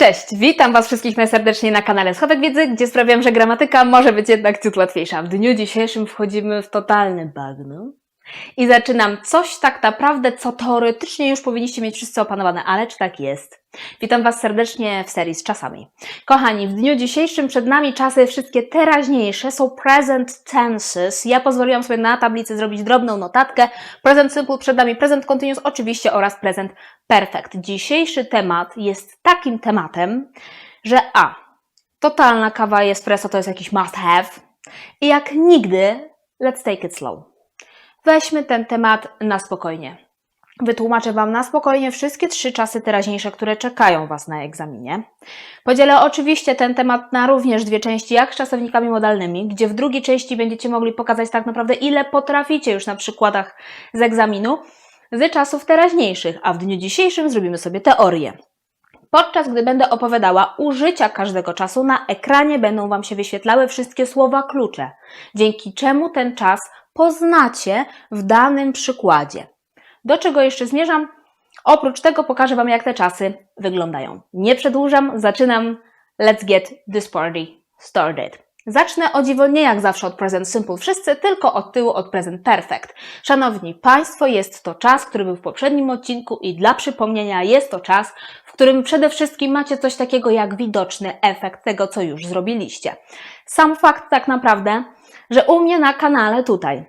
Cześć, witam Was wszystkich najserdeczniej na kanale Schodek Wiedzy, gdzie sprawiam, że gramatyka może być jednak ciut łatwiejsza. W dniu dzisiejszym wchodzimy w totalne bagno i zaczynam coś tak naprawdę, co teoretycznie już powinniście mieć wszyscy opanowane, ale czy tak jest? Witam Was serdecznie w serii z czasami. Kochani, w dniu dzisiejszym przed nami czasy wszystkie teraźniejsze, są present tenses. Ja pozwoliłam sobie na tablicy zrobić drobną notatkę. Present simple przed nami, present continuous oczywiście oraz present perfect. Dzisiejszy temat jest takim tematem, że a, totalna kawa i espresso to jest jakiś must have i jak nigdy, let's take it slow. Weźmy ten temat na spokojnie. Wytłumaczę Wam na spokojnie wszystkie trzy czasy teraźniejsze, które czekają Was na egzaminie. Podzielę oczywiście ten temat na również dwie części, jak z czasownikami modalnymi, gdzie w drugiej części będziecie mogli pokazać tak naprawdę, ile potraficie już na przykładach z egzaminu z czasów teraźniejszych, a w dniu dzisiejszym zrobimy sobie teorię. Podczas gdy będę opowiadała użycia każdego czasu, na ekranie będą Wam się wyświetlały wszystkie słowa klucze, dzięki czemu ten czas poznacie w danym przykładzie. Do czego jeszcze zmierzam? Oprócz tego pokażę Wam, jak te czasy wyglądają. Nie przedłużam, zaczynam. Let's get this party started. Zacznę o dziwo nie jak zawsze od present simple wszyscy, tylko od tyłu od present perfect. Szanowni Państwo, jest to czas, który był w poprzednim odcinku i dla przypomnienia jest to czas, w którym przede wszystkim macie coś takiego jak widoczny efekt tego, co już zrobiliście. Sam fakt tak naprawdę, że u mnie na kanale tutaj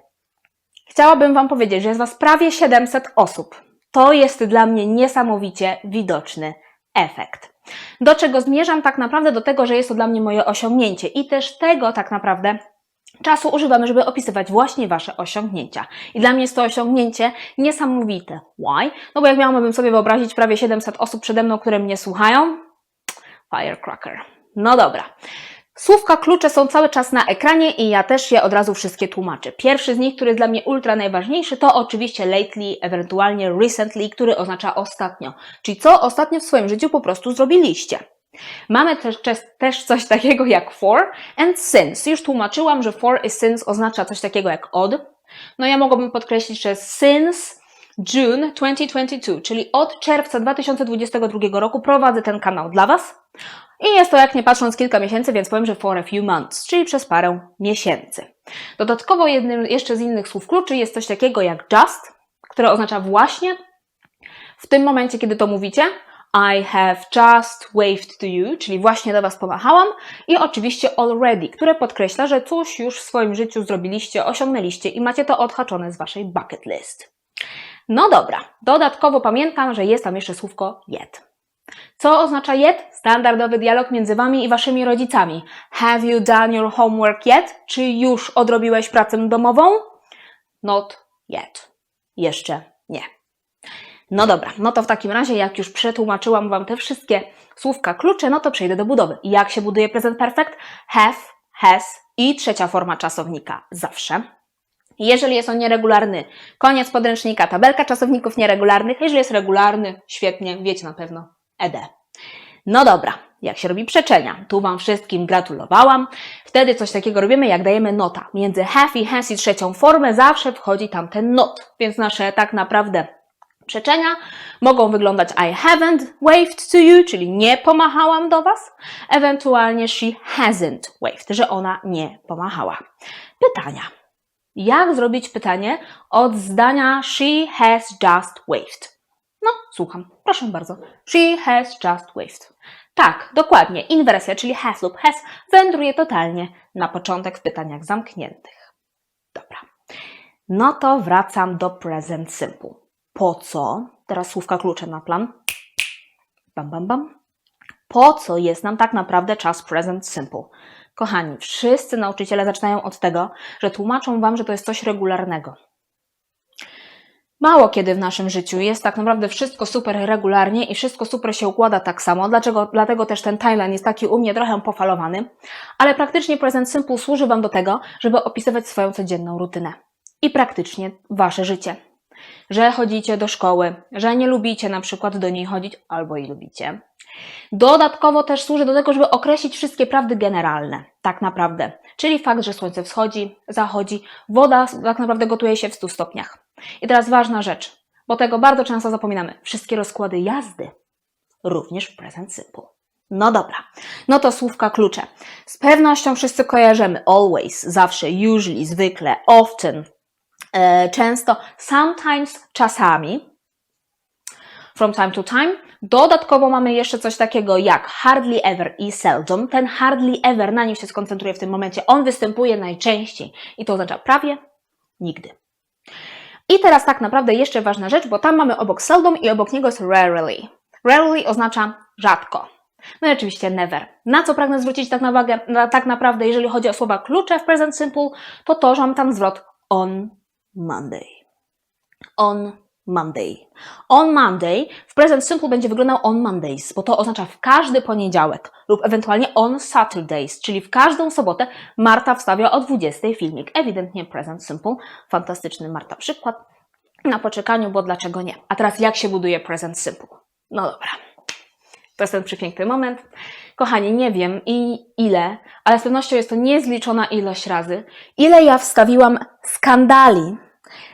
Chciałabym Wam powiedzieć, że jest Was prawie 700 osób. To jest dla mnie niesamowicie widoczny efekt. Do czego zmierzam? Tak naprawdę do tego, że jest to dla mnie moje osiągnięcie i też tego tak naprawdę czasu używamy, żeby opisywać właśnie Wasze osiągnięcia. I dla mnie jest to osiągnięcie niesamowite. Why? No bo jak miałabym sobie wyobrazić prawie 700 osób przede mną, które mnie słuchają, firecracker. No dobra. Słówka klucze są cały czas na ekranie i ja też je od razu wszystkie tłumaczę. Pierwszy z nich, który jest dla mnie ultra najważniejszy, to oczywiście lately, ewentualnie recently, który oznacza ostatnio. Czyli co ostatnio w swoim życiu po prostu zrobiliście. Mamy też, też coś takiego jak for and since. Już tłumaczyłam, że for i since oznacza coś takiego jak od. No ja mogłabym podkreślić, że since June 2022, czyli od czerwca 2022 roku prowadzę ten kanał dla Was. I jest to, jak nie patrząc, kilka miesięcy, więc powiem, że for a few months, czyli przez parę miesięcy. Dodatkowo jednym jeszcze z innych słów kluczy jest coś takiego jak just, które oznacza właśnie w tym momencie, kiedy to mówicie, I have just waved to you, czyli właśnie do Was pomachałam i oczywiście already, które podkreśla, że coś już w swoim życiu zrobiliście, osiągnęliście i macie to odhaczone z Waszej bucket list. No dobra, dodatkowo pamiętam, że jest tam jeszcze słówko yet. Co oznacza yet? Standardowy dialog między Wami i Waszymi rodzicami. Have you done your homework yet? Czy już odrobiłeś pracę domową? Not yet. Jeszcze nie. No dobra, no to w takim razie, jak już przetłumaczyłam Wam te wszystkie słówka klucze, no to przejdę do budowy. Jak się buduje present perfect? Have, has i trzecia forma czasownika zawsze. Jeżeli jest on nieregularny, koniec podręcznika, tabelka czasowników nieregularnych. Jeżeli jest regularny, świetnie, wiecie na pewno, ed. No dobra, jak się robi przeczenia? Tu Wam wszystkim gratulowałam. Wtedy coś takiego robimy, jak dajemy nota. Między have i has i trzecią formę zawsze wchodzi tam ten not. Więc nasze tak naprawdę przeczenia mogą wyglądać I haven't waved to you, czyli nie pomachałam do Was. Ewentualnie she hasn't waved, że ona nie pomachała. Pytania. Jak zrobić pytanie od zdania she has just waved? No, słucham. Proszę bardzo. She has just waved. Tak, dokładnie. Inwersja, czyli has lub has, wędruje totalnie na początek w pytaniach zamkniętych. Dobra. No to wracam do present simple. Po co? Teraz słówka klucze na plan. Bam, bam, bam. Po co jest nam tak naprawdę czas present simple? Kochani, wszyscy nauczyciele zaczynają od tego, że tłumaczą Wam, że to jest coś regularnego. Mało kiedy w naszym życiu jest tak naprawdę wszystko super regularnie i wszystko super się układa tak samo, dlaczego, dlatego też ten timeline jest taki u mnie trochę pofalowany, ale praktycznie Present Simple służy Wam do tego, żeby opisywać swoją codzienną rutynę i praktycznie Wasze życie. Że chodzicie do szkoły, że nie lubicie na przykład do niej chodzić albo i lubicie. Dodatkowo też służy do tego, żeby określić wszystkie prawdy generalne, tak naprawdę. Czyli fakt, że słońce wschodzi, zachodzi, woda tak naprawdę gotuje się w 100 stopniach. I teraz ważna rzecz, bo tego bardzo często zapominamy. Wszystkie rozkłady jazdy, również w present simple. No dobra, no to słówka klucze. Z pewnością wszyscy kojarzymy always, zawsze, usually, zwykle, often, często, sometimes, czasami, from time to time. Dodatkowo mamy jeszcze coś takiego jak hardly ever i seldom. Ten hardly ever, na nim się skoncentruję w tym momencie, on występuje najczęściej i to oznacza prawie nigdy. I teraz tak naprawdę jeszcze ważna rzecz, bo tam mamy obok seldom i obok niego jest rarely. Rarely oznacza rzadko. No i oczywiście never. Na co pragnę zwrócić tak, na uwagę, na, tak naprawdę, jeżeli chodzi o słowa klucze w present simple, to to, że mam tam zwrot on Monday. On Monday. On Monday w present simple będzie wyglądał on Mondays, bo to oznacza w każdy poniedziałek lub ewentualnie on Saturdays, czyli w każdą sobotę Marta wstawia o 20 filmik. Ewidentnie present simple. Fantastyczny Marta przykład. Na poczekaniu, bo dlaczego nie? A teraz jak się buduje present simple? No dobra. To jest ten przepiękny moment. Kochani, nie wiem i ile, ale z pewnością jest to niezliczona ilość razy, ile ja wstawiłam skandali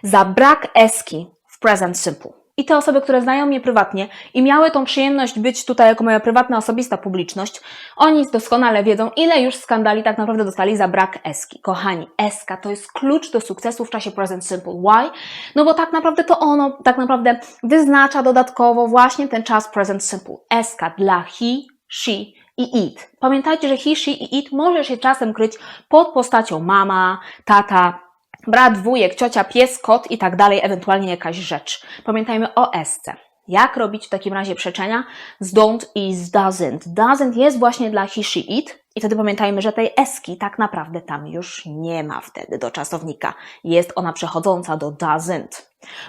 za brak eski w present simple. I te osoby, które znają mnie prywatnie i miały tą przyjemność być tutaj jako moja prywatna, osobista publiczność, oni doskonale wiedzą, ile już skandali tak naprawdę dostali za brak eski. Kochani, eska to jest klucz do sukcesu w czasie present simple. Why? No bo tak naprawdę to ono tak naprawdę wyznacza dodatkowo właśnie ten czas present simple. Eska dla he, she i it. Pamiętajcie, że he, she i it może się czasem kryć pod postacią mama, tata, brat, wujek, ciocia, pies, kot i tak dalej, ewentualnie jakaś rzecz. Pamiętajmy o esce. Jak robić w takim razie przeczenia z don't i z doesn't? Doesn't jest właśnie dla he, she, it i wtedy pamiętajmy, że tej eski tak naprawdę tam już nie ma wtedy do czasownika. Jest ona przechodząca do doesn't,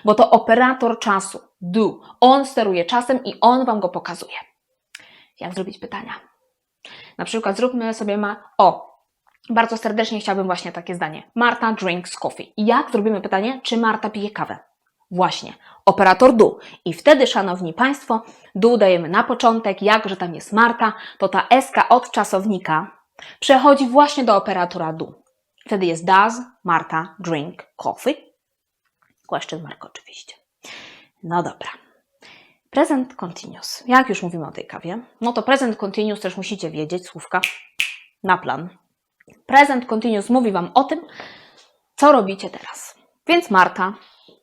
bo to operator czasu, do. On steruje czasem i on Wam go pokazuje. Jak zrobić pytania? Na przykład zróbmy sobie ma... O, bardzo serdecznie chciałabym właśnie takie zdanie. Marta drinks coffee. Jak zrobimy pytanie, czy Marta pije kawę? Właśnie, operator do. I wtedy, szanowni Państwo, do dajemy na początek, jak że tam jest Marta, to ta eska od czasownika przechodzi właśnie do operatora do. Wtedy jest does Marta drink coffee? Question mark oczywiście. No dobra. Present continuous. Jak już mówimy o tej kawie, no to present continuous też musicie wiedzieć, słówka na plan. Present continuous mówi Wam o tym, co robicie teraz. Więc Marta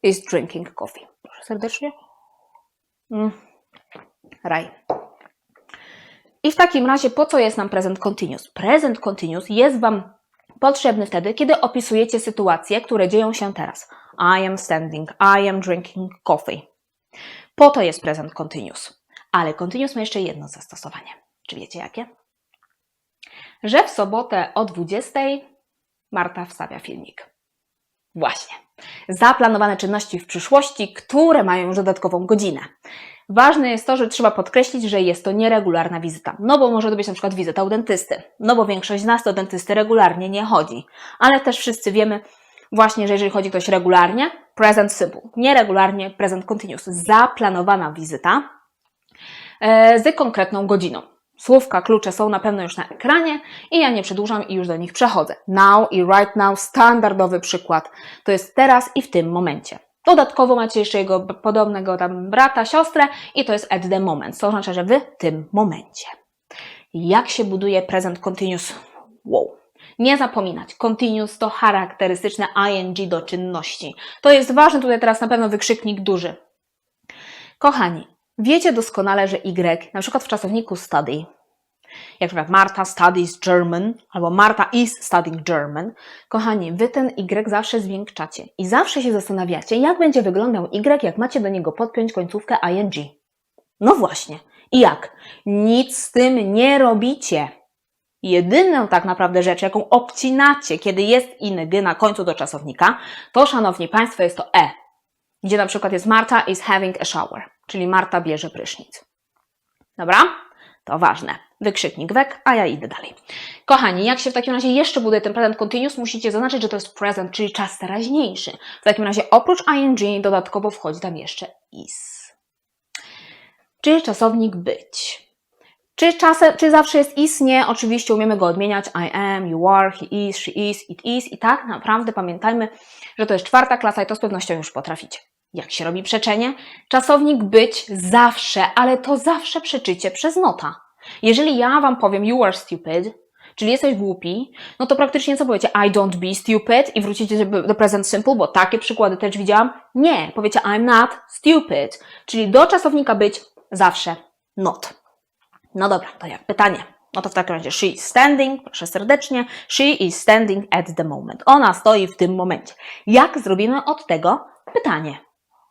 is drinking coffee. Proszę serdecznie. Mm. Raj. I w takim razie, po co jest nam present continuous? Present continuous jest Wam potrzebny wtedy, kiedy opisujecie sytuacje, które dzieją się teraz. I am standing, I am drinking coffee. Po to jest present continuous. Ale continuous ma jeszcze jedno zastosowanie. Czy wiecie jakie? Że w sobotę o 20 Marta wstawia filmik. Właśnie. Zaplanowane czynności w przyszłości, które mają już dodatkową godzinę. Ważne jest to, że trzeba podkreślić, że jest to nieregularna wizyta. No bo może to być na przykład wizyta u dentysty. No bo większość z nas do dentysty regularnie nie chodzi. Ale też wszyscy wiemy, właśnie, że jeżeli chodzi ktoś regularnie, present simple. Nieregularnie, present continuous. Zaplanowana wizyta e, z konkretną godziną. Słówka, klucze są na pewno już na ekranie i ja nie przedłużam i już do nich przechodzę. Now i right now, standardowy przykład. To jest teraz i w tym momencie. Dodatkowo macie jeszcze jego podobnego tam brata, siostrę i to jest at the moment, co oznacza, że w tym momencie. Jak się buduje present continuous? Wow. Nie zapominać, continuous to charakterystyczne ing do czynności. To jest ważne, tutaj teraz na pewno wykrzyknik duży. Kochani, wiecie doskonale, że y, na przykład w czasowniku study, jak przykład Marta studies German albo Marta is studying German, kochani, wy ten y zawsze zwiększacie i zawsze się zastanawiacie, jak będzie wyglądał y, jak macie do niego podpiąć końcówkę ing. No właśnie. I jak? Nic z tym nie robicie. Jedyną tak naprawdę rzecz, jaką obcinacie, kiedy jest ing na końcu do czasownika, to, szanowni Państwo, jest to e, gdzie na przykład jest Marta is having a shower, czyli Marta bierze prysznic. Dobra? To ważne. Wykrzyknik wek, a ja idę dalej. Kochani, jak się w takim razie jeszcze buduje ten present continuous, musicie zaznaczyć, że to jest present, czyli czas teraźniejszy. W takim razie oprócz ing dodatkowo wchodzi tam jeszcze is. Czyli czasownik być. Czy, czasem, czy zawsze jest is? Nie. Oczywiście umiemy go odmieniać. I am, you are, he is, she is, it is. I tak naprawdę pamiętajmy, że to jest czwarta klasa i to z pewnością już potraficie. Jak się robi przeczenie? Czasownik być zawsze, ale to zawsze przeczycie przez nota. Jeżeli ja wam powiem you are stupid, czyli jesteś głupi, no to praktycznie co powiecie? I don't be stupid i wrócicie do present simple, bo takie przykłady też widziałam. Nie, powiecie I'm not stupid, czyli do czasownika być zawsze not. No dobra, to jak pytanie? No to w takim razie she is standing, proszę serdecznie, she is standing at the moment. Ona stoi w tym momencie. Jak zrobimy od tego pytanie?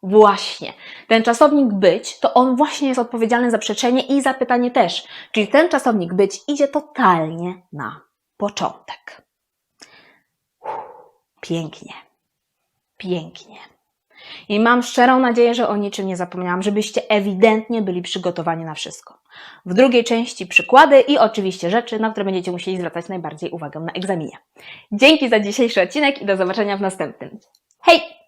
Właśnie. Ten czasownik być, to on właśnie jest odpowiedzialny za przeczenie i za pytanie też. Czyli ten czasownik być idzie totalnie na początek. Pięknie. Pięknie. I mam szczerą nadzieję, że o niczym nie zapomniałam, żebyście ewidentnie byli przygotowani na wszystko. W drugiej części przykłady i oczywiście rzeczy, na które będziecie musieli zwracać najbardziej uwagę na egzaminie. Dzięki za dzisiejszy odcinek i do zobaczenia w następnym. Hej!